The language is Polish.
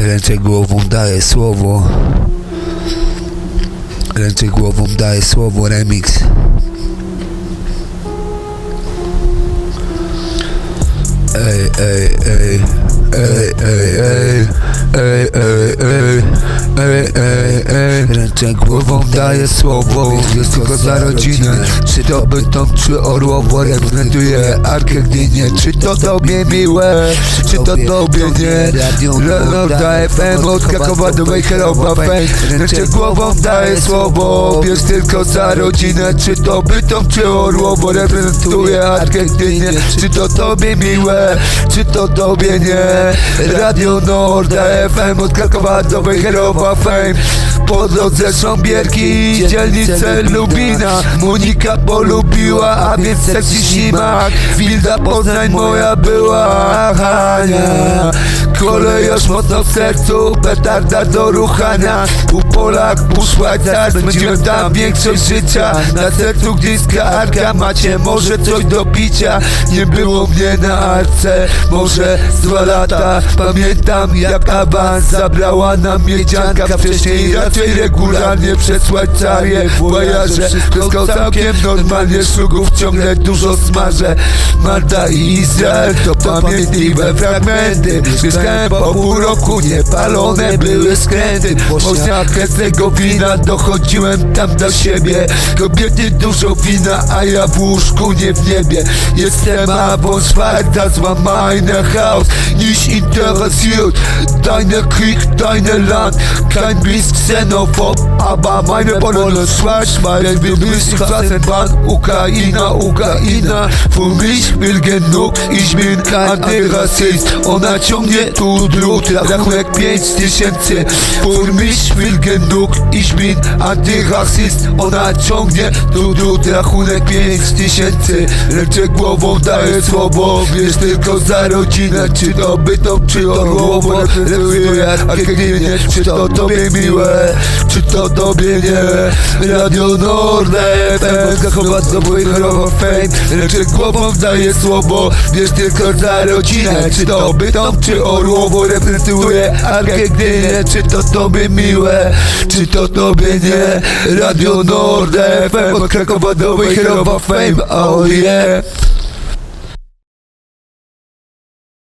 Ręce głową daję słowo. Ręce głową daję słowo remix. Ej, ej, ej Ej, ej, ej Ej, ej, ej Ej, ej, ej Ręce głową daję słowo Jest tylko za rodzinę. Czy to bytom, czy orłowo Reprezentuję Arkę Gdynię Czy to tobie miłe? Czy to tobie nie? Lorda FM Od Krakowa do Wejherowa Ręce głową daję słowo Jest tylko za rodzinę. Czy to bytom, czy orłowo Reprezentuję Arkę Gdynię Czy to tobie miłe? Czy to tobie nie Radio Norda FM Od Krakowa do Wejherowa Fame. Po drodze są Bierki Dzielnice Lubina. Monika polubiła A więc sekcji ślimak. Wilda Poznań moja była Hania Kolejarz mocno w sercu Petarda do ruchania. U Polak, u Szwajcar Spędziłem tam większość życia. Na sercu gdyńska arka Macie może coś do picia. Nie było mnie na arce Może dwa lata. Pamiętam jak awans Zabrała nam miedzianka. Wcześniej raczej regularnie Przez Szwajcarię Bojarze Wszystko całkiem normalnie Szlugów ciągle dużo smażę. Marta i Izrael To pamiętliwe fragmenty Po pół roku Niepalone były skręty. Można wina Dochodziłem tam do siebie. Kobiety dużo wina A ja w łóżku nie w niebie. Jestem war meine Haus Nicht interessiert Deine Krieg, deine Land Kein bisschen xenophob Aber meine Bonne schwarz Weil wir müssen Ukraina, Ukraina. Für mich will genug Ich bin Antyrassist Ona ciągnie tu drut Rachunek pięć tysięcy. Für mich will genug Ich bin Antyrassist Ona ciągnie. Tu drut Rachunek pięć tysięcy. Ręczę głową daję słowo Wiesz tylko za rodzinę. Czy to bytom, czy orłowo Reprezentuję Arkadynię Czy to tobie miłe? Czy to tobie nie? Radio Norde FM Zachować zdobył choroba fame. Ręczę głową daję słowo Wiesz tylko za rodzinę. Czy to bytom, czy orłowo Reprezentuję Arkę Gdynię Czy to tobie miłe Czy to tobie nie? Radio Norde FM Od Krakowa do Wejherowa Fame Oh yeah